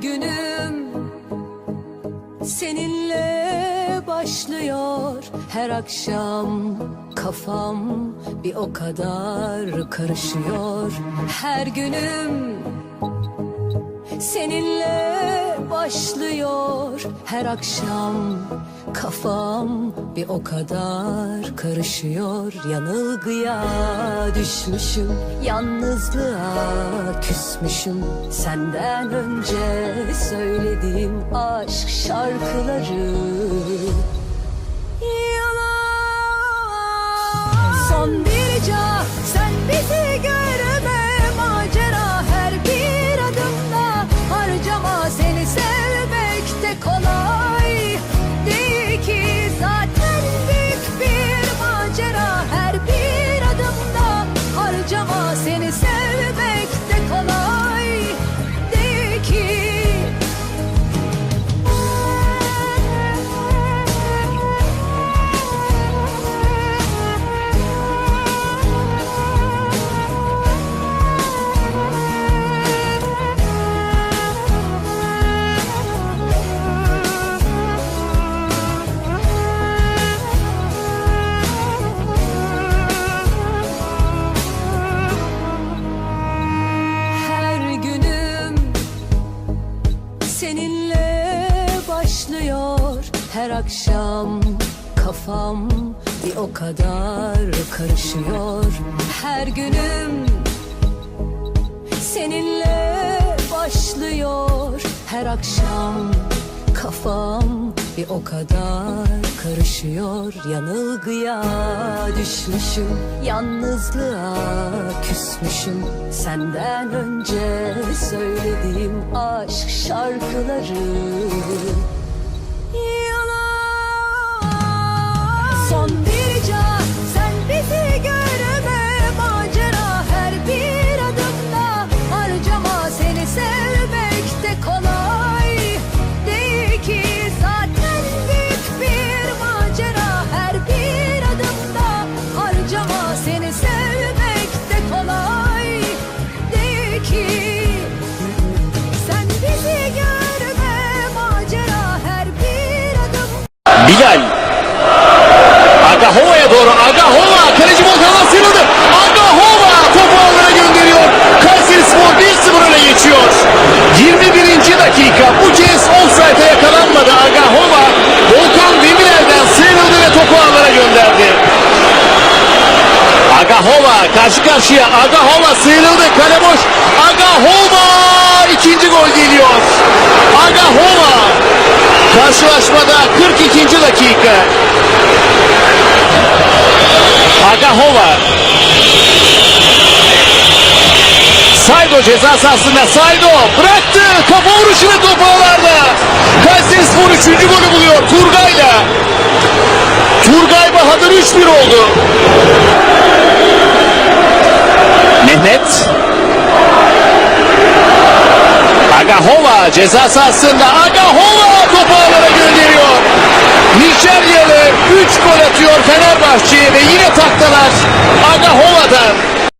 günüm seninle başlıyor. Her akşam kafam bir o kadar karışıyor. Her günüm Seninle başlıyor her akşam. Kafam bir o kadar karışıyor. Yanılgıya düşmüşüm yalnızlığa küsmüşüm. Senden önce söylediğim aşk şarkıları. Yalan. Son bir seninle başlıyor her akşam kafam bir o kadar karışıyor. Her günüm seninle başlıyor her akşam kafam bir o kadar karışıyor yanılgıya düşmüşüm yalnızlığa küsmüşüm. Senden önce söylediğim aşk şarkıları karşı karşıya. Agahova sıyrıldı. Kale boş. Agahova ikinci gol geliyor. Agahova Karşılaşmada 42. dakika. Agahova. Saydo ceza sahasında Saydo bıraktı. Kafa vuruşu ve top ağlarda. Kayseri Spor 3. golü buluyor Turgay'la. Turgay Bahadır 3-1 oldu. Mehmet. Agahova ceza sahasında Agahova topu ağlara gönderiyor. Nijeryalı 3 gol atıyor Fenerbahçe ve yine taklalar Agahova'dan.